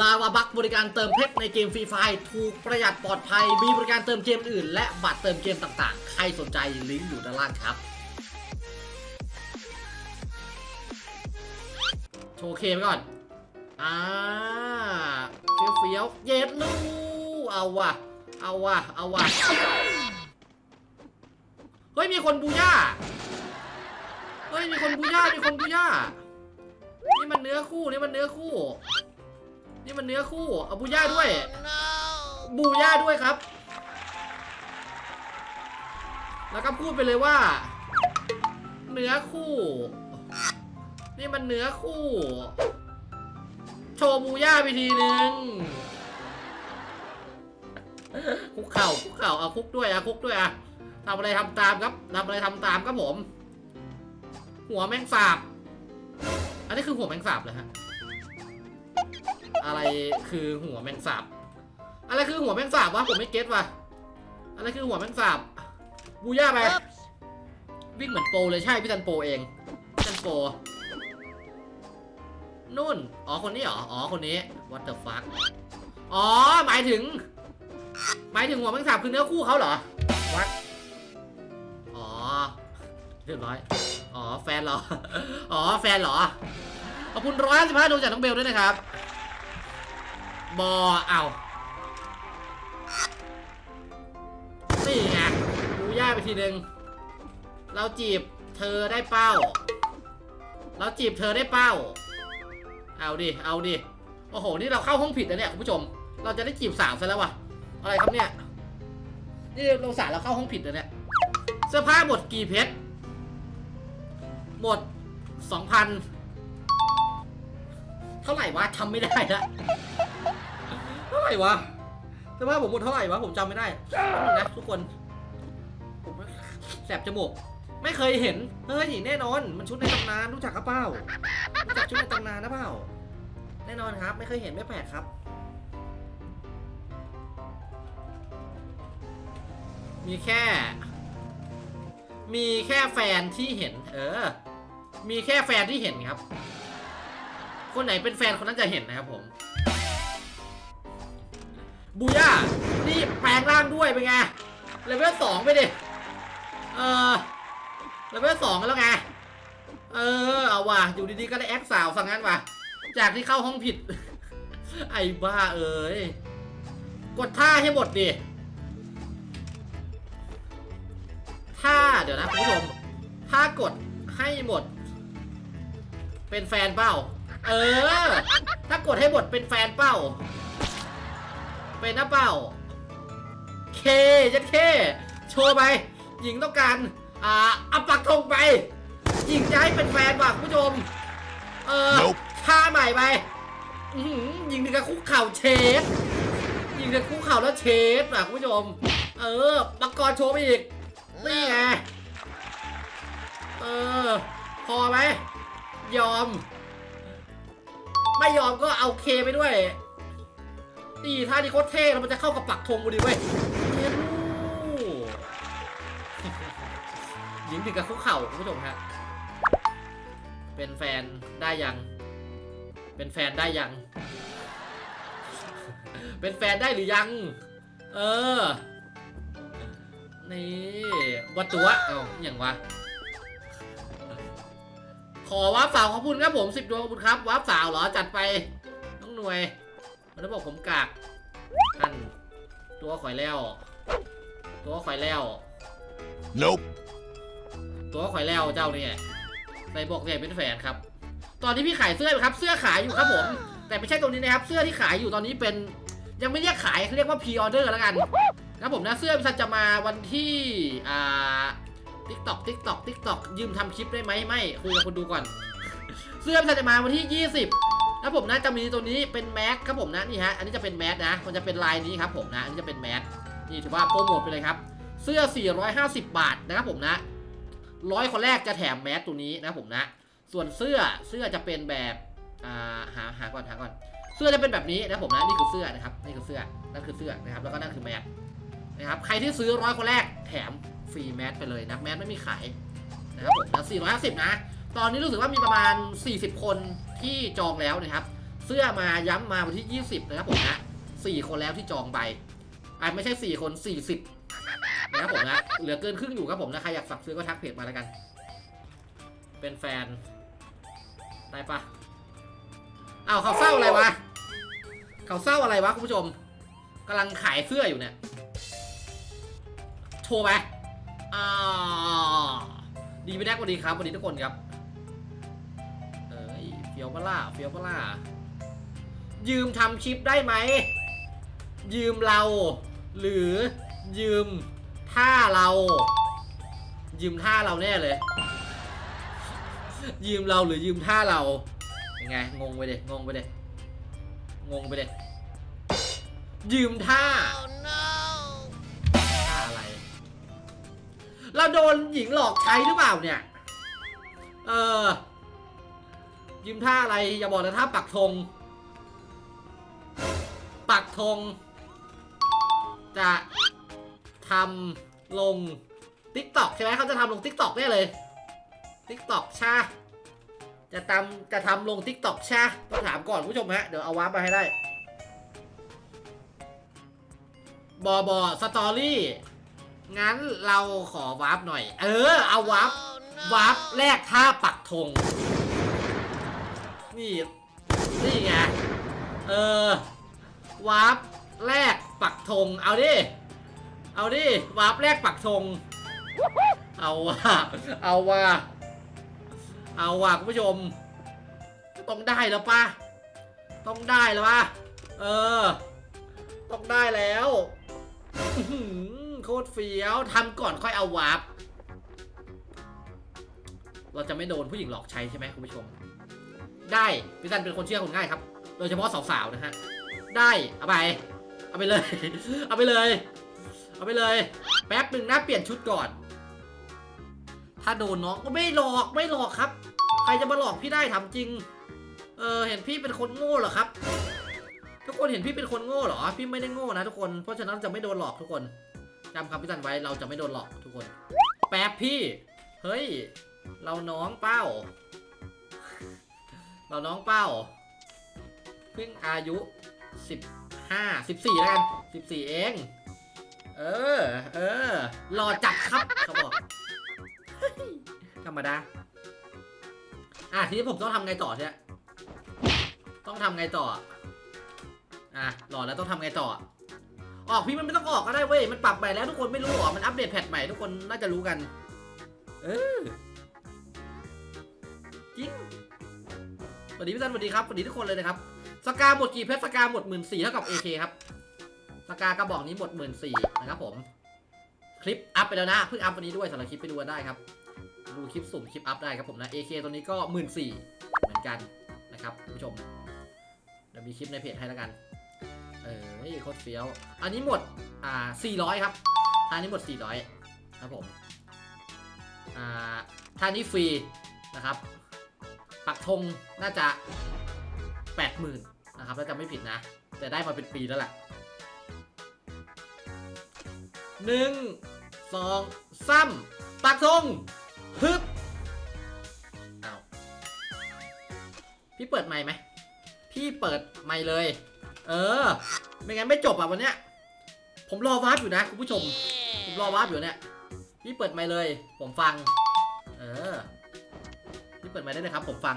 ลาวาบักบริการเติมเพชรในเกมฟรีไฟถูกประหยัดปลอดภัย มีบริการเติมเกมอื่น และบัตรเติมเกมต่างๆ ใครสนใจลิงก์อยู่ด้านล่างครับ โชว์เคไปก่อน อ่าเฟี้ยวเฟี้ยวเย็ดลูเอาว่ะ เอาว่ะ เอาว่ะ เฮ้ย มีคนบูย่า เฮ้ย มีคนบูย่า มีคนบูย่า นี่มันเนื้อคู่ นี่มันเนื้อคู่ นี่มันเนื้อคู่เอาบูย่าด้วย บูย่าด้วยครับ แล้วก็พูดไปเลยว่า เนื้อคู่ นี่มันเนื้อคู่ โชว์บูย่าไปทีนึงคุกเข่าคุกเข่าเอาคุกด้วยอะคุกด้วยอะทำอะไรทำตามครับทำอะไรทำตามครับผม หัวแมงสาบ อันนี้คือหัวแมงสาบเลยฮะ อะไรคือหัวแมงสาบ อะไรคือหัวแมงสาบวะผมไม่เก็ตว่ะ อะไรคือหัวแมงสาบ บูย่าไป วิ่งเหมือนโปรเลยใช่พี่ตันโปรเองพี่ตันโปรนู่น อ๋อ คนนี้เหรอ อ๋อ คนนี้ what the fuck อ๋อ หมายถึง หมายถึงหัวแมงสาบคือเนื้อคู่เขาเหรอ what อ๋อ เรียบร้อย อ๋อ แฟนเหรอ อ๋อ แฟนเหรอ ขอบคุณร้อยสิบห้าดวงจากน้องเบลด้วยนะครับ บอเอานี่ไงดูย่าไปทีหนึ่งเราจีบเธอได้เป้า เราจีบเธอได้เป้า เอาดิ เอาดิ โอ้โห นี่เราเข้าห้องผิดนะเนี่ยคุณผู้ชม เราจะได้จีบสาวซะแล้ววะอะไรครับเนี่ย นี่เราสารเราเข้าห้องผิดนะเนี่ย เสื้อผ้าหมดกี่เพชร หมดสองพัน เท่าไหร่วะจำไม่ได้ละ ท่าไหร่วะเสื้อผ้าผมหมดเท่าไหร่วะผมจำไม่ได้แป๊บนึงนะทุกคนผมแสบจมูกไม่เคยเห็น เฮ้ยแน่นอน มันชุดในตำนานรู้จักกระเป้ารู้จักชุดในตำนานนะเปล่า แน่นอนครับ ไม่เคยเห็นไม่แปลกครับ มีแค่ มีแค่แฟนที่เห็น เออ มีแค่แฟนที่เห็นครับ คนไหนเป็นแฟนคนนั้นจะเห็นนะครับผม บูย่านี่แปลงร่างด้วยเป็นไงเลเวลสองไปดิ เออเลเวลสองแล้วไง เออ เอาว่ะ อยู่ดีๆ ก็ได้แอคสาวสังงั้นว่ะ จากที่เข้าห้องผิด ไอ้บ้าเอ้ย กดท่าให้หมดดิถ้าเดี๋ยวนะคุณผู้ชมถ้ากดให้หมด เป็นแฟนเป้า เออ ถ้ากดให้หมดเป็นแฟนเป้า เป็นนะเป้าเคจะเค โชว์ไป หญิงต้องการ อ่าเอาปักธงไป หญิงจะให้เป็นแฟนว่ะคุณผู้ชม เออ Nope ท่าใหม่ไปอื้อหือหญิงถึงกับคุกเข่าเชฟหญิงถึงคุกเข่าแล้วเชฟว่ะคุณผู้ชม เออปักกรโชว์ไปอีก นี่ไง เออ พอไหมยอม ไม่ยอมก็เอาเคไปด้วย นี่ท่านี้โคตรเท่แล้วมันจะเข้ากับปักธงพอดีเว้ยเย้ลูกหญิงถึงกับคุกเข่าคุณผู้ชมฮะเป็นแฟนได้ยัง เป็นแฟนได้ยัง เป็นแฟนได้หรือยัง เออ นี่วัตถุวะเอ้าอย่างวะ ขอวาร์ปสาวขอบคุณครับผมสิบดวงขอบคุณครับวาร์ปสาวเหรอจัดไป น้องหน่วย มันจะบอกผมกากอันตัวข่อยแล้ว ตัวข่อยแล้ว Nope. ตัวข่อยแล้วเจ้าเนี่ยใส่บอกเนี่ยเป็นแฟนครับ ตอนนี้พี่ขายเสื้ออยู่ครับ เสื้อขายอยู่ครับผม แต่ไม่ใช่ตรงนี้นะครับ เสื้อที่ขายอยู่ตอนนี้เป็น ยังไม่เรียกขายเรียกว่าพรีออเดอร์แล้วกันนะครับผมนะเสื้อพิซันจะมาวันที่อ่าทิกตอกทิกตอกทิกตอกยืมทำคลิปได้ไหมไม่คุยกับคนดูก่อน เสื้อพิซันจะมาวันที่ 20นะ ครับผมนะจะมีตัวนี้เป็นแมสครับผมนะนี่ฮะอันนี้จะเป็นแมสนะมันจะเป็นลายนี้ครับผมนะอันนี้จะเป็นแมสนี่ถือว่าโปรโมทไปเลยครับ เสื้อ 450 บาทนะครับผมนะร้อยคนแรกจะแถมแมสตัวนี้นะครับผมนะ ส่วนเสื้อเสื้อจะเป็นแบบอ่าหาหาก่อนหาก่อน เสื้อจะเป็นแบบนี้นะผมนะนี่คือเสื้อนะครับนี่คือเสื้อนั่นคือเสื้อนะครับแล้วก็นั่นคือแมสนะครับใครที่ซื้อร้อยคนแรกแถมฟรีแมสไปเลยนะแมสไม่มีขายนะครับผมนะ450 นะ ตอนนี้รู้สึกว่ามีประมาณ 40 คนที่จองแล้วนะครับ เสื้อมาย้ำมาวันที่ 20 นะครับผมนะสี่คนแล้วที่จองไปอ่าไม่ใช่สี่คนสี่สิบนะครับผมนะ เหลือเกินครึ่งอยู่ครับผมนะ ใครอยากสั่งซื้อก็ทักเพจมาแล้วกัน เป็นแฟน ได้ปะอ้าวเขาเศร้าอะไรวะเขาเศร้าอะไรวะคุณผู้ชมกำลังขายเสื้ออยู่เนี่ย โชว์ไหมอ่าดีไม่ได้ก็ดีครับวัสดีทุกคนครับ ฟียวปล่าเฟียวปล่ายืมทำคลิปได้ไหม ยืมเรา หรือยืมท่าเรา ยืมท่าเราแน่เลย ยืมเราหรือยืมท่าเรายังไงงงไปเด็งงไปเด็งงไปเด็ยืมท่าท่าอะไร เราโดนหญิงหลอกใช้หรือเปล่าเนี่ย เออ ยืมท่าอะไรอย่าบอกนะท่าปักธงปักธง จะทำลง t ิ k t o k ใช่ไหมเขาจะทำลง t ิ k t o k แน่เลย t ิ k t o k ใช่จะทำจะทำลง t ิ k t o k ใช่ต้องถามก่อนผู้ชมฮะ เดี๋ยวเอาวาร์ปมาให้ได้ บอบอสตอรี่งั้นเราขอวาร์ปหน่อย เออ เอาวาร์ปวาร์ปแรกท่าปักธง นี่ นี่ไง เออ วาร์ปแรกปักธง เอาดิ เอาดิ วาร์ปแรกปักธง เอาว่ะ เอาว่ะ เอาว่ะคุณผู้ชม ต้องได้แล้วป่ะ ต้องได้แล้วป่ะ เออ ต้องได้แล้วโคตรเฟี้ยวทำก่อนค่อยเอาวาร์ปเราจะไม่โดนผู้หญิงหลอกใช้ใช่ไหมคุณผู้ชม ได้พี่ซันเป็นคนเชื่อคนง่ายครับ โดยเฉพาะสาวๆนะฮะ ได้เอาไป เอาไปเลย เอาไปเลย เอาไปเลย แป๊บหนึ่งนะเปลี่ยนชุดก่อน ถ้าโดนน้องก็ไม่หลอกไม่หลอกครับ ใครจะมาหลอกพี่ได้ถามจริง เออเห็นพี่เป็นคนโง่เหรอครับ ทุกคนเห็นพี่เป็นคนโง่เหรอ พี่ไม่ได้โง่นะทุกคน เพราะฉะนั้นจะไม่โดนหลอกทุกคนจำคำพี่ซันไว้เราจะไม่โดนหลอกทุกคน แป๊บพี่ เฮ้ย เราน้องเป้า เราน้องเป้าเพิ่งอายุสิบห้าสิบสี่แล้วกันสิบสี่เอง เออ เออรอจัดครับเขาบอกธรรมดาอะทีนี้ผมต้องทำไงต่อเนี่ยต้องทำไงต่อ อะรอแล้วต้องทำไงต่อ ออกพี่มันไม่ต้องออกก็ได้เว้ย มันปรับใหม่แล้วทุกคนไม่รู้หรอ มันอัปเดตแพทใหม่ทุกคนน่าจะรู้กัน เออจริง สวัสดีพี่ซันสวัสดีครับสวัสดีทุกคนเลยนะครับสกาหมดกี่เพชรสกาหมดหมื่นสี่เท่ากับ AK ครับสกากระบอกนี้หมดหมื่นสี่นะครับผม คลิปอัพไปแล้วนะเพิ่งอัพวันนี้ด้วยสำหรับคลิปไปดูกันได้ครับ ดูคลิปสุ่มคลิปอัพได้ครับผมนะ AK ตัวนี้ก็หมื่นสี่เหมือนกันนะครับคุณผู้ชมเดี๋ยวมีคลิปในเพจให้แล้วกัน เออนี่โคตรเฟี้ยว อันนี้หมดอ่าสี่ร้อยครับทางนี้หมดสี่ร้อยครับผมอ่าทางนี้ฟรีนะครับ ปักธงน่าจะแปดหมื่นนะครับถ้าจำไม่ผิดนะ แต่ได้มาเป็นปีแล้วแหละหนึ่งสองสามปักธงฮึบเอาพี่เปิดไมค์ไหม พี่เปิดไมค์เลย เออ ไม่งั้นไม่จบอะวันเนี้ย ผมรอวาร์ปอยู่นะคุณผู้ชม ผมรอวาร์ปอยู่เนี่ย พี่เปิดไมค์เลย ผมฟัง ปิดมค์ได้เลยครับ ผมฟัง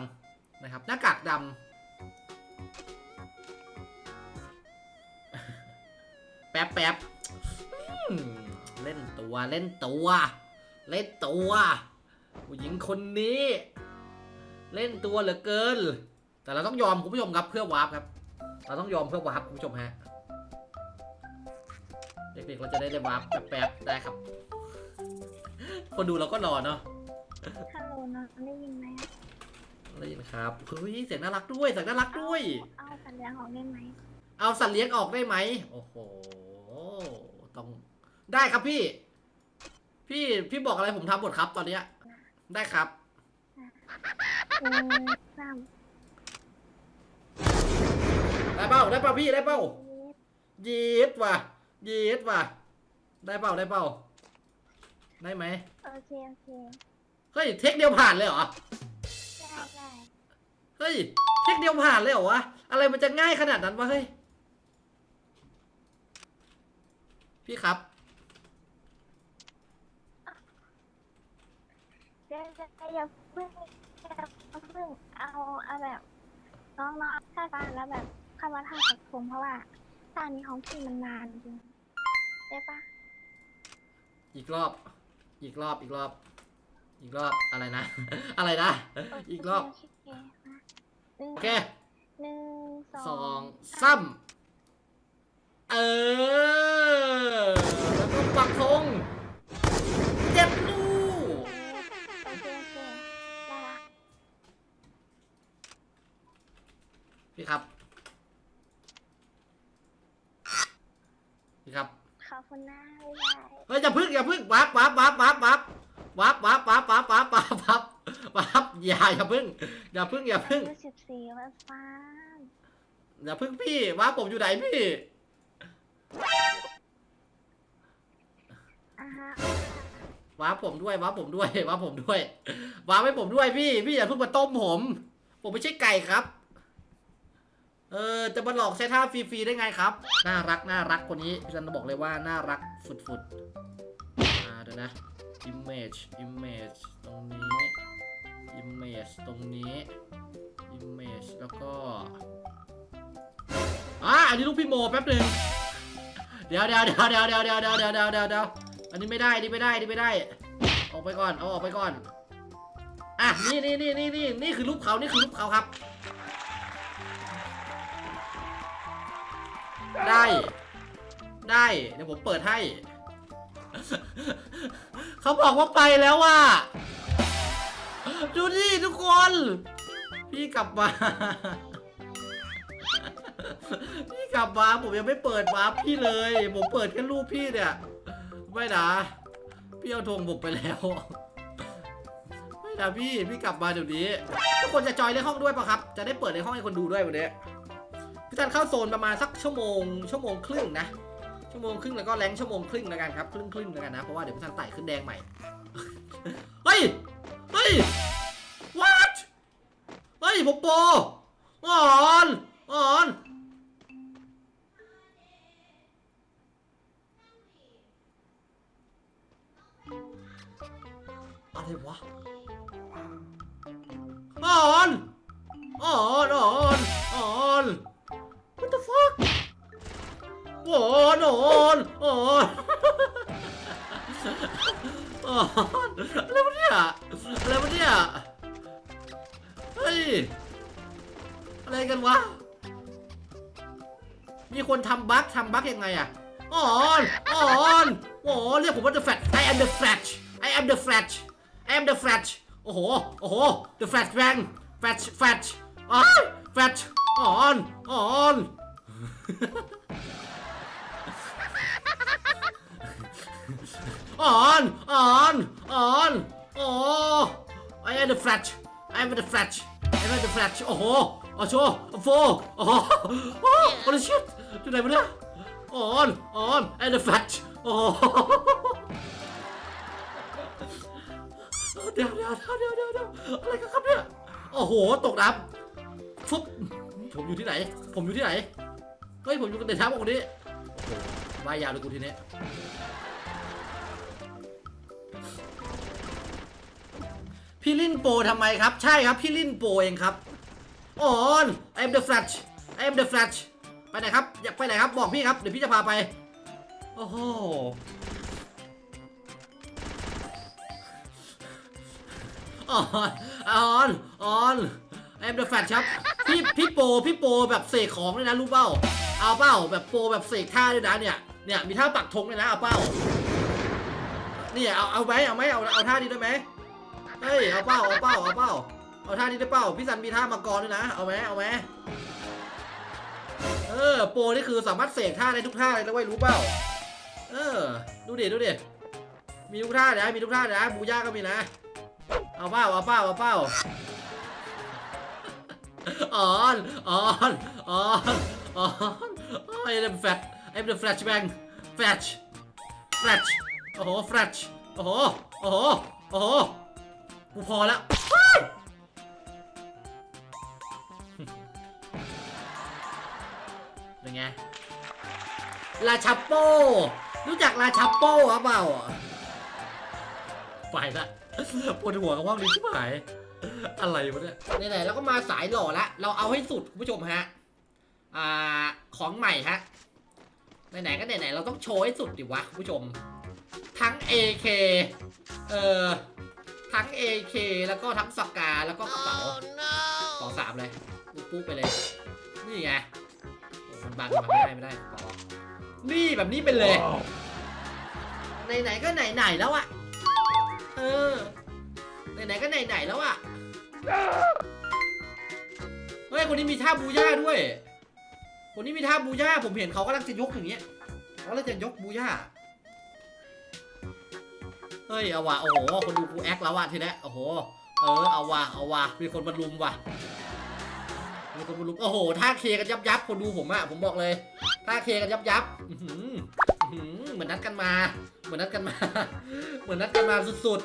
นะครับ หน้ากากดำแป๊บแป๊บเล่นตัวเล่นตัว เล่นตัวผู้หญิงคนนี้ เล่นตัวเหลือเกิน แต่เราต้องยอมคุณผู้ชมครับเพื่อวาร์ปครับ เราต้องยอมเพื่อวาร์ปคุณผู้ชมฮะเด็กๆเราจะได้ได้วาร์ปแป๊บๆได้ครับ คนดูเราก็รอเนาะ ฮัลโหลน้องได้ยินไหมอะได้ยินครับเฮ้ยเสียงน่ารักด้วยเสียงน่ารักด้วย เอาสัญญาณของได้ไหมเอาสัตว์เลี้ยงออกได้ไหมโอ้โหต้องได้ครับพี่ พี่พี่บอกอะไรผมทำหมดครับ ตอนเนี้ย ได้ครับ เออสามได้เป้าได้เป้าพี่ได้เป้าเย็ดยีดว่ะยีดว่ะ ได้เป้าได้เป้าได้ไหมโอเค โอเค เฮ้ยเทคเดียวผ่านเลยเหรอได้ได้เฮ้ยเทคเดียวผ่านเลยเหรอวะ อะไรมันจะง่ายขนาดนั้นวะเฮ้ย พี่ครับ เดี๋ยวจะอย่าเพิ่งอย่าเพิ่งเอาเอาแบบน้องๆถ้าการแล้วแบบเข้ามาทำกับผมเพราะว่าตอนนี้ของพี่มันนานจริงได้ปะอีกรอบ อีกรอบ อีกรอบ อีกรอบอะไรนะ อะไรนะ อีกรอบโเคมาหนึ่งโอเคหนึ่งสสอองงซ้ำเออ แล้วก็ปักธงเจ็ดลูกโอเคโอเคได้ละพี่ครับ พี่ครับขอบคุณนะบ๊ายบายเฮ้ยอย่าพึ่งอย่าพึ่งวับวับวับวับวับ วับวับวับวับวับวับวับวับอย่าอย่าพึ่ง อย่าพึ่งอย่าพึ่งอายุสิบสี่วันฟ้าอย่าพึ่งพี่วับผมอยู่ไหนพี่ อ่าฮะวับผมด้วยวับผมด้วยวับผมด้วยวับให้ผมด้วยพี่ พี่อย่าเพิ่งมาต้มผม ผมไม่ใช่ไก่ครับ เออจะมาหลอกใช้ท่าฟรีๆได้ไงครับ น่ารักน่ารักคนนี้พี่จันบอกเลยว่าน่ารักฝุดๆอ่าเดี๋ยวนะ image image ตรงนี้ image ตรงนี้ image แล้วก็อ่าอันนี้ลูกพี่โมแป๊บหนึ่งเดี๋ยวเดี๋ยวเดี๋ยวเดี๋ยวเดี๋ยวเดี๋ยวเดี๋ยวเดี๋ยวเดี๋ยวเดี๋ยวเดี๋ยวอันนี้ไม่ได้อันนี้ไม่ได้อันนี้ไม่ได้ ออกไปก่อนเอาออกไปก่อนอะนี่นี่นี่นี่นี่นี่คือรูปเขานี่คือรูปเขาครับ ได้ ได้เดี๋ยวผมเปิดให้ เขาบอกว่าไปแล้วว่ะ ดูดิทุกคน พี่กลับมา พี่กลับมาผมยังไม่เปิดวาร์ปพี่เลย ผมเปิดแค่รูปพี่เนี่ย ไม่นะ พี่เอาธงผมไปแล้ว ไม่นะพี่ พี่กลับมาเดี๋ยวนี้ ทุกคนจะจอยในห้องด้วยปะครับ จะได้เปิดในห้องให้คนดูด้วยวันนี้พี่ตันเข้าโซนประมาณสักชั่วโมง ชั่วโมงครึ่งนะ ชั่วโมงครึ่งแล้วก็แรงชั่วโมงครึ่งแล้วกันครับครึ่งครึ่งแล้วกันนะ เพราะว่าเดี๋ยวพี่ตันไต่ขึ้นแดงใหม่ เฮ้ย เฮ้ย what เฮ้ยผมโปอ่อนอ่อนอะไรวะอ่อนอ่อนอ่อนอ่อน what the fuck อ่อนอ่อนออนออนอะไรวะเนี่ยอะไรวะเนี่ยเฮ้ยอะไรกันวะ มีคนทำบั๊กทำบั๊กยังไงอะอ่อนอ่อนโอ้เรียกผมว่า the flash I am the flash I am the flash I am the flash โอ้โห โอ้โห the flash bang flash flash อ้าว flash อ่อนอ่อน อ่อนอ่อนอ่อนโอ้ I am the flash I am the flash I am the flash โอ้โหโอ้โชโอ้โฟโอ้โหโอ้โห holy shit อยู่ไหนวะเนี่ยอ่อนอ่อน I am the flash โอ้โหเดี๋ยวเดี๋ยวเดี๋ยวเดี๋ยวเดี๋ยวอะไรกันครับเนี่ยโอ้โห ตกน้ำฟุบผมอยู่ที่ไหน ผมอยู่ที่ไหน เฮ้ย ผมอยู่กันในท้าบอกนี้โอ้โหวายยาวเลยกูทีนี้ พี่ลินโปทำไมครับ ใช่ครับพี่ลินโปเองครับออน I am the flash I am the flash ไปไหนครับ อยากไปไหนครับ บอกพี่ครับ เดี๋ยวพี่จะพาไป โอ้โห ออนออนออนไอมเดอะแฟชครับ พี่พี่โปพี่โปแบบเสกของเลยนะรู้เปล่า เอาเปล่าแบบโปแบบเสกท่าด้วยนะเนี่ย เนี่ยมีท่าปักธงเลยนะเอาเปล่า เนี่ยเอาเอาไหมเอาไหมเอาเอาท่านี้ได้ไหม เฮ้ยเอาเปล่าเอาเปล่าเอาเปล่าเอาท่านี้ได้เปล่าพี่ซันมีท่ามังกรด้วยนะ เอาไหมเอาไหมเออโปรนี่คือสามารถเสกท่าได้ทุกท่าเลยนะเว้ยรู้เปล่า เออ ดูดิดูดิมีทุกท่าเลยนะมีทุกท่าเลยนะบูย่าก็มีนะ เอาเป้าเอาเป้าเอาเป้าออนออนออนออนไอ้เอ็มแฟตไอ้เอ็มแฟลชแบงแฟลชแฟลชโอ้โหแฟลชโอ้โหโอ้โหโอ้โห กูพอแล้วเป็นไง ราชาโป้ รู้จักราชาโป้หรือเปล่าไปละปวดหัวกับว่างนี้ชิบหาย อะไรวะเนี่ยไหนๆเราก็มาสายหล่อละ เราเอาให้สุดคุณผู้ชมฮะ อ่า ของใหม่ฮะ ไหนๆก็ไหนๆเราต้องโชว์ให้สุดดิวะคุณผู้ชม ทั้ง AK เอ่อ ทั้ง AK แล้วก็ทั้งสกาแล้วก็กระเป๋าสองสามเลยปุ๊บปุ๊บไปเลย นี่ไงโอ้มันบังมันไม่ได้ไม่ได้ขอนี่แบบนี้เป็นเลย ไหนๆก็ไหนๆแล้วอะเออไหนๆก็ไหนๆแล้วอะเฮ้ยคนนี้มีท่าบูย่าด้วย คนนี้มีท่าบูย่าผมเห็นเขากำลังจะยกอย่างเงี้ยเขากำลังจะยกบูย่า เฮ้ยเอาว่ะโอ้โหคนดูกูแอคแล้วว่ะทีนี้โอ้โหเออเอาว่ะเอาว่ะมีคนมารุมว่ะ มีคนมารุมโอ้โหท่าเคกันยับยับคนดูผมอะผมบอกเลยท่าเคกันยับยับเหมือนนัดกันมา เหมือนนัดกันมา เหมือนนัดกันมาสุด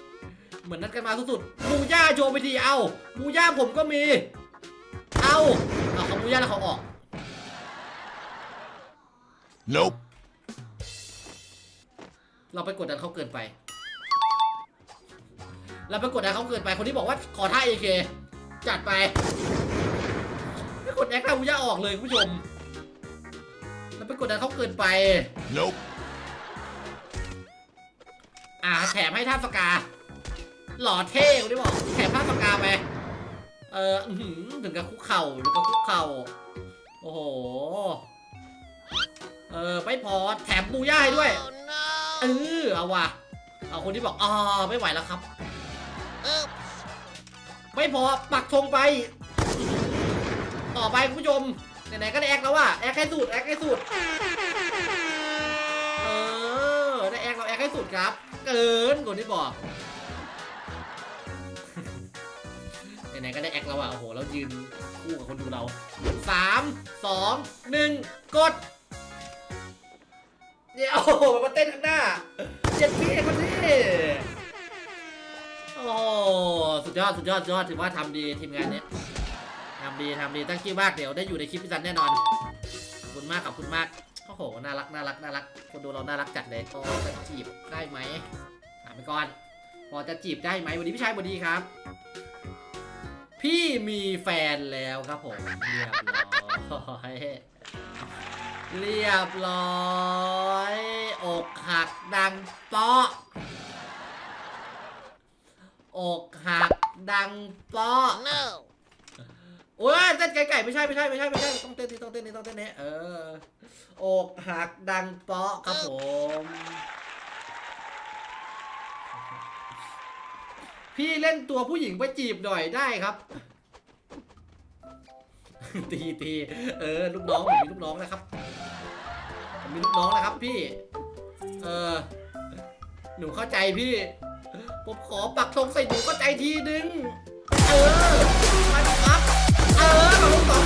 ๆ เหมือนนัดกันมาสุดๆบูย่าโชว์ไปทีเอาบูย่าผมก็มี เอาเอาเขาบูย่าแล้วเขาออก Nope. เราไปกดดันเขาเกินไป เราไปกดดันเขาเกินไป คนที่บอกว่าขอท่าเอเคจัดไปไม่กดแอคท่าบูย่าออกเลยคุณผู้ชม เราไปกดดันเขาเกินไป Nope. อ่าแถมให้ท่าสกา หล่อเท่คนที่บอก แถมท่าสกาไป เอออื้อหือถึงกับคุกเข่าถึงกับคุกเข่า โอ้โห เออ ไม่พอ แถมบูย่าให้ด้วย เออเอาว่ะเอาคนที่บอกอ่าไม่ไหวแล้วครับไม่พอปักธงไป ต่อไปคุณผู้ชมไหนๆก็ได้แอคแล้วว่ะแอคให้สุดแอคให้สุดเออได้แอคเราแอคให้สุดครับ เกินคนที่บอกไหนๆก็ได้แอคแล้วอะโอ้โหเรายืนคู่กับคนดูเราสามสองหนึ่งกด เดี๋ยวโอ้โหมาเต้นข้างหน้าเจ็ดพี่คนนี้โอ้สุดยอดสุดยอดสุดยอดถือว่าทำดีทีมงานเนี้ยทำดีทำดีตั้งคิดมากเดี๋ยวได้อยู่ในคลิปพี่จันแน่นอนขอบคุณมากขอบคุณมากโอ้โหน่ารักน่ารักน่ารัก คนดูเราน่ารักจัดเลยพอจะจีบได้ไหมถามไปก่อน พอจะจีบได้ไหมวันนี้พี่ชายวัสดีครับ พี่มีแฟนแล้วครับผมเรียบร้อย เรียบร้อย อกหักดังเปาะ อกหักดังเปาะ No. โอ้ยเต้นไก่ๆไม่ใช่ไม่ใช่ไม่ใช่ไม่ใช่ต้องเต้นนี่ต้องเต้นนี่ต้องเต้นนี่เออ อกหักดังเปาะครับผม พี่เล่นตัวผู้หญิงไปจีบหน่อยได้ครับตีตีเออ ลูกน้องผมมีลูกน้องนะครับผ มีลูกน้องนะครับพี่ เออ หนูเข้าใจพี่ ผมขอปักธงใส่หนูเข้าใจทีนึง เออมาดิครับ เออมาลูกสอง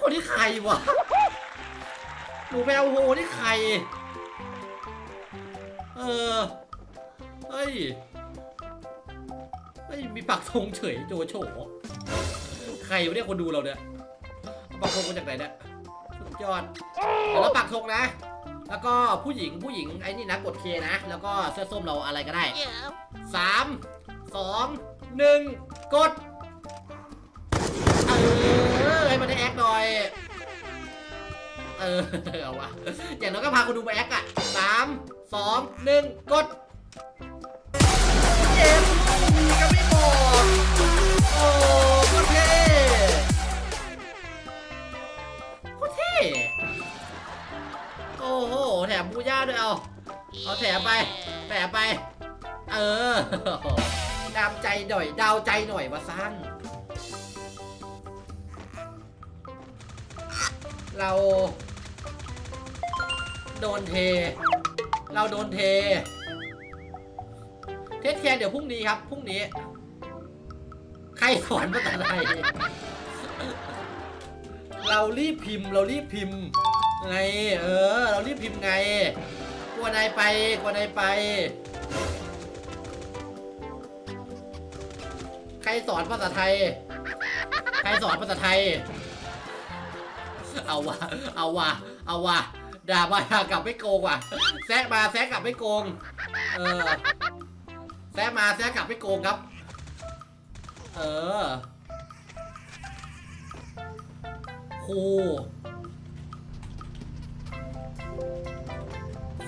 คนที่ใครวะ หนูแมวโฮนี่ใคร เออ เฮ้ย ยมีปักธงเฉยโจโฉใครวะเนี่ยคนดูเราเนี่ยเอาปักธงมาจากไหนเนี่ยสุดยอดเดี๋ยวเราปักธงนะ แล้วก็ผู้หญิงผู้หญิงไอ้นี่นะกดเคนะ แล้วก็เสื้อส้มเราอะไรก็ได้สามสองหนึ่งกดเออให้มันได้แอคหน่อยเออเอาวะอย่างน้อยก็พาคนดูมาแอคอะสามสองหนึ่งกด บอกโอ้โคตรเท่โคตรเท่โอ้โหแถมบูย่าด้วยเอาเอาแถมไปแถมไป เออดามใจหน่อย ดาวใจหน่อยมาสั้นเรา โดนเท เราโดนเท เทสแคร์เดี๋ยวพรุ่งนี้ครับ พรุ่งนี้ ใครสอนภาษาไทยเรารีบพิมพ์เรารีบพิมพ์ไงเออ เรารีบพิมพ์ไง กลัวนายไปกลัวนายไป ใครสอนภาษาไทย ใครสอนภาษาไทย เอาวะเอาวะเอาวะด่ามาด่ากลับไม่โกงว่ะแซะมาแซะกลับไม่โกง เออแซะมาแซะกลับไม่โกงครับ เออคู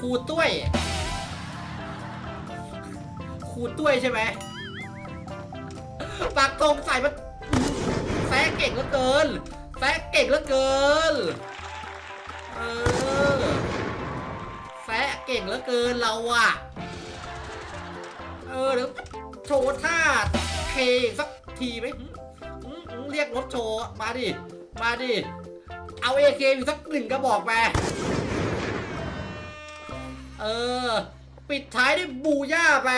คูตุ้ยคูตุ้ยใช่ไหมปากตรงใส่มันแซะเก่งเหลือเกินแซะเก่งเหลือเกิน เออแซะเก่งเหลือเกินเราอะเออเดี๋ยวโชว์ท่าเคสัก ทีไหมหืมหืมเรียกรถโชว์ มาดิ มาดิ เอาเอเคอยู่สักหนึ่งกระบอกไปเออ ปิดท้ายด้วยบูย่าไป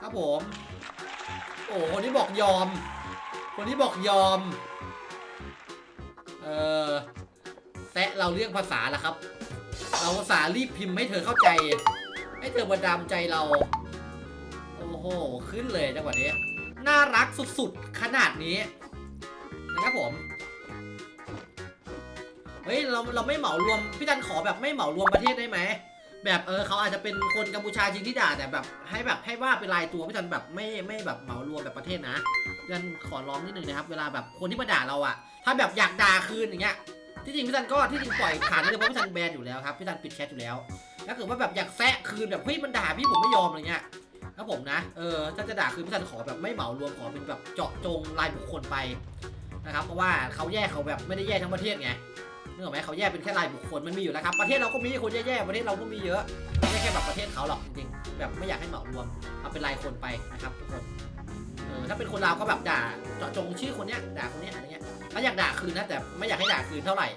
ครับผม โอ้คนที่บอกยอม คนที่บอกยอม เออแซะเราเรื่องภาษาละครับ เราภาษารีบพิมพ์ให้เธอเข้าใจ ให้เธอมาดามใจเรา โอ้โห ขึ้นเลยจังหวะนี้ น่ารักสุดๆ ขนาดนี้ นะครับผม เฮ้ย เราเราไม่เหมารวม พี่ดันขอแบบไม่เหมารวมประเทศได้ไหม แบบเออเขาอาจจะเป็นคนกัมพูชาจริงที่ด่าแต่แบบ ให้แบบให้ว่าเป็นรายตัวพี่ดันแบบไม่ไม่แบบเหมารวมแบบประเทศนะพี่ดันขอร้องนิดนึงนะครับ เวลาแบบคนที่มาด่าเราอะถ้าแบบอยากด่าคืนอย่างเงี้ยที่จริงพี่ดันก็ที่จริงปล่อยผ่านเลยเพราะพี่ดันแบนอยู่แล้วครับพี่ดันปิดแชทอยู่แล้วถ้าเกิดว่าแบบอยากแซะคืนแบบเฮ้ยมันด่าพี่ผมไม่ยอมอะไรเงี้ย ครับผมนะ เออถ้าจะด่าคืนพี่ดันขอแบบไม่เหมารวมขอเป็นแบบเจาะจงรายบุคคลไปนะครับ เพราะว่าเขาแยกเขาแบบไม่ได้แยกทั้งประเทศไงนึกออกไหมเขาแยกเป็นแค่รายบุคคลมันมีอยู่แล้วครับ ประเทศเราก็มีคนแย่ๆประเทศเราก็มีเยอะไม่ใช่แค่แบบประเทศเขาหรอกจริงๆแบบไม่อยากให้เหมารวมเอาเป็นรายคนไปนะครับทุกคนเออถ้าเป็นคนลาวก็แบบด่าเจาะจงชื่อคนเนี้ยด่าคนเนี้ยอะไรเงี้ยถ้าอยากด่าคืนนะแต่ไม่อยากให้ด่าคืนเท่าไหร่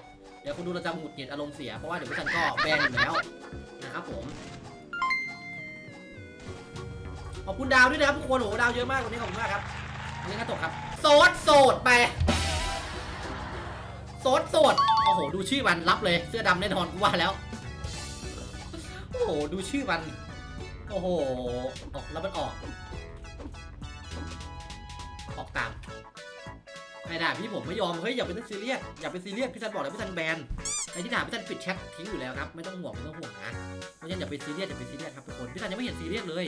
เดี๋ยวคุณดูเราจะหงุดหงิดอารมณ์เสียเพราะว่าเดี๋ยวพี่ซันก็แบนอยู่แล้วนะครับผม ขอบคุณดาวด้วยนะครับทุกคนโอ้โหดาวเยอะมากวันนี้ขอบคุณมากครับวันนี้กระตกครับโสดโสดไปโสดโสดโอ้โห ดูชื่อมันรับเลยเสื้อดำแน่นอนกูว่าแล้ว โอ้โห ดูชื่อมันโอ้โหออกแล้วมันออก ออกตามใครด่าพี่ผมไม่ยอมเฮ้ยอย่าเป็นซีเรียสอย่าเป็นซีเรียสพี่ทันบอกแล้วพี่ทันแบน ใครที่ด่าพี่ทันปิดแชททิ้งอยู่แล้วครับไม่ต้องห่วงไม่ต้องห่วงนะเพราะฉะนั้นอย่าไปซีเรียสอย่าไปซีเรียสครับทุกคนพี่ทันยังไม่เห็นซีเรียสเลย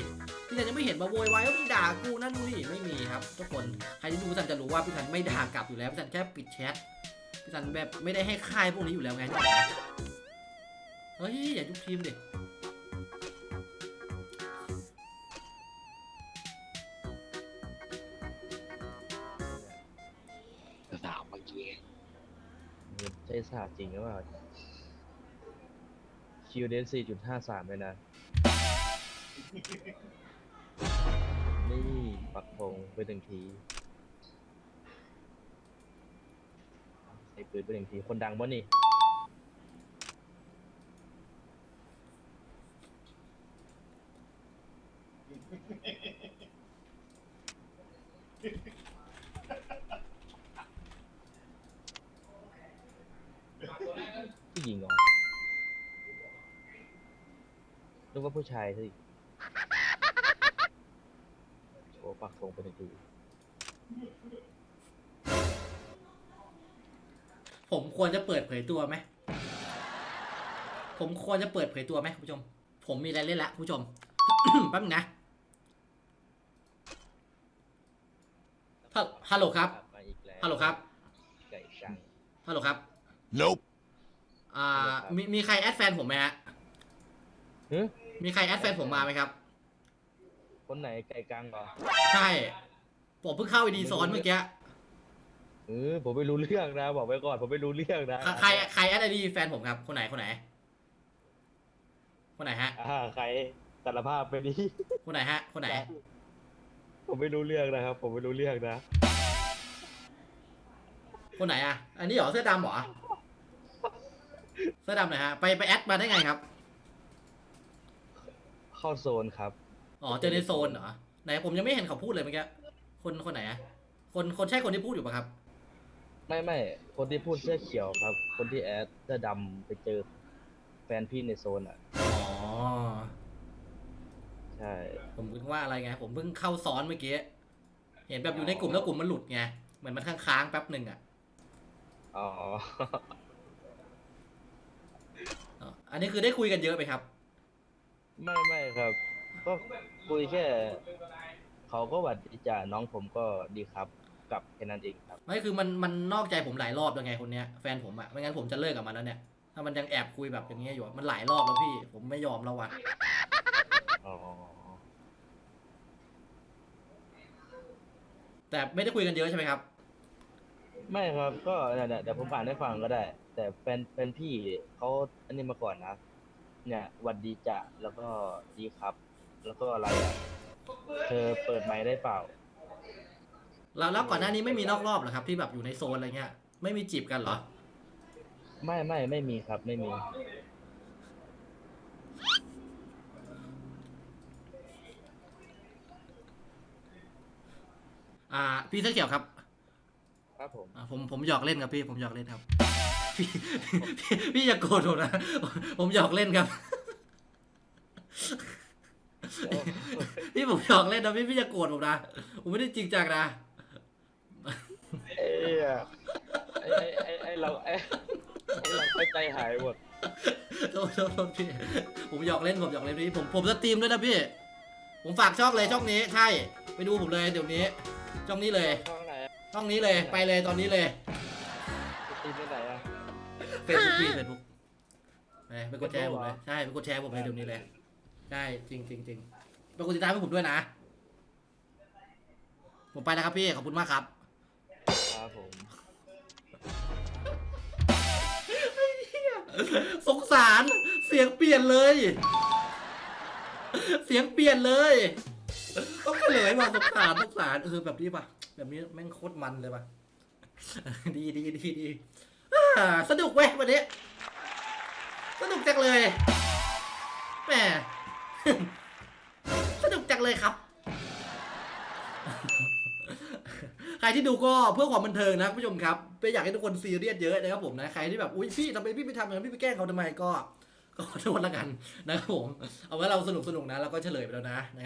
พี่ทันยังไม่เห็นมาโวยวายว่ามึงด่ากูนั่นนู่นนี่ไม่มีครับ ทุกคนใครที่ดูพี่ทันจะรู้ว่าพี่ทันไม่ด่ากลับอยู่แล้วพี่ทันแค่ปิดแชทพี่ทันแบบไม่ได้ให้ค่ายพวกนี้อยู่แล้วไงเฮ้ยอย่ายุบทีมเด็ก ใช่สาจริงหรือเปล่าคิวเดนสี่จุดห้าสามเลยนะ นี่ปักธงไปหนึ่งทีใส่ปืนไปหนึ่งที คนดังบ่นี่ ผู้หญิงเหรอนึ กว่าผู้ชายสิโชว์ปักธงไปหนึ่งทีผมควรจะเปิดเผยตัวไหม ผมควรจะเปิดเผยตัวไหมคุณผู้ชม ผมมีอะไรเล่นแล้วคุณผู้ชม แป๊บนึงนะฮัลฮัลโหลครับ มาอีกแล้วฮัลโหลครับ ไก่จังฮัลโหลครับ Nope. อ่าฮัลโหลครับมีมีใครแอดแฟนผมไหมฮะ หึ มีใครแอดแฟนผมมาไหมครับ คนไหนไก่กังเหรอใช่ ผมเพิ่งเข้าไอดีซ้อนเมื่อกี้ เออผมไม่รู้เรื่องนะบอกไว้ก่อนผมไม่รู้เรื่องนะใครใครแอดไอดีแฟนผมครับ คนไหนคนไหน คนไหนฮะ อ่าใครสารภาพไปดิคนไหนฮะ คนไหน ผมไม่รู้เรื่องนะครับ ผมไม่รู้เรื่องนะ คนไหนอะ อันนี้เหรอเสื้อดำเหรอ เสื้อดำหน่อยฮะ ไปไปแอดมาได้ไงครับ เข้าโซนครับ อ๋อเจอในโซนเหรอไหนผมยังไม่เห็นเขาพูดเลยเมื่อกี้คนคนไหนอะคนคนใช่คนที่พูดอยู่ปะครับ ไม่ไม่คนที่พูดเสื้อเขียวครับ คนที่แอดเสื้อดำไปเจอแฟนพี่ในโซนอะ อ๋อ ใช่ ผมเพิ่งว่าอะไรไง ผมเพิ่งเข้าซ้อนเมื่อกี้ เห็นแบบอยู่ในกลุ่มแล้วกลุ่มมันหลุดไง เหมือนมันค้างๆแป๊บหนึ่งอะ อ๋อ อ๋อ อันนี้คือได้คุยกันเยอะไหมครับ ไม่ไม่ครับ ก็คุยแค่เขาก็หวัดดีจ่าน้องผมก็ดีครับกลับแค่นั้นเองครับ ไม่คือมันมันนอกใจผมหลายรอบแล้วไงคนเนี้ยแฟนผมอะไม่งั้นผมจะเลิกกับมันแล้วเนี่ยถ้ามันยังแอบคุยแบบอย่างเงี้ยอยู่อะมันหลายรอบแล้วพี่ ผมไม่ยอมแล้ววะอ๋อแต่ไม่ได้คุยกันเยอะใช่ไหมครับ ไม่ครับก็เนี่ยเนี่ยเดี๋ยวผมผ่านให้ฟังก็ได้ แต่เป็นเป็นพี่เขาอันนี้มาก่อนนะ เนี่ยหวัดดีจ่าแล้วก็ดีครับ แล้วก็อะไรอะเธอเปิดไมค์ได้เปล่า แล้วแล้วก่อนหน้านี้ไม่มีนอกรอบเหรอครับ ที่แบบอยู่ในโซนอะไรเงี้ย ไม่มีจีบกันเหรอ ไม่ไม่ไม่มีครับ ไม่มี อ่า พี่เสื้อเขียวครับ ครับผมอ่าผมผมหยอกเล่นครับพี่ผมหยอกเล่นครับ พี่พี่พี่อย่าโกรธผมนะผมหยอกเล่นครับพี่ผมหยอกเล่นนะพี่พี่อย่าโกรธผมนะผมไม่ได้จริงจังนะ เอ้ยไอ้ไอ้ไอ้ไอ้เราไอ้ไอ้เราไปใจหายหมดโทษโทษโทษพี่ผมหยอกเล่นผมหยอกเล่นพี่ผมผมสตรีมด้วยนะพี่ ผมฝากช่องเลยช่องนี้ใช่ไปดูผมเลยเดี๋ยวนี้ช่องนี้เลย ช่อง ไหนอะช่องนี้เลยไปเลยตอนนี้เลยจะตีไปไหนอะเฟซบุ๊กพี่เฟซบุ๊กไปไปกดแชร์ผมเลยใช่ไปกดแชร์ผมเลยเดี๋ยวนี้เลยใช่จริงจริงจริงไปกดติดตามให้ผมด้วยนะ ผมไปแล้วครับพี่ขอบคุณมากครับครับผมสงสารเสียงเปลี่ยนเลย เสียงเปลี่ยนเลย ต้องเฉลยว่าสงสารสงสารเออแบบนี้ป่ะ แบบนี้แม่งโคตรมันเลยป่ะ ดีดีดีดีสนุกเว้ยวันนี้ สนุกจังเลยแหมสนุกจังเลยครับ ใครที่ดูก็เพื่อความบันเทิงนะผู้ชมครับไม่อยากให้ทุกคนซีเรียสเยอะนะครับผมนะใครที่แบบอุ้ยพี่ทำไมพี่ไปทำอย่างนั้นพี่ไปแกล้งเขาทำไมก็ ก็ขอโทษล้วกันนะครับผม เอาไว้เราสนุกสนุกนะเราก็เฉลยไปแล้วนะนะครับ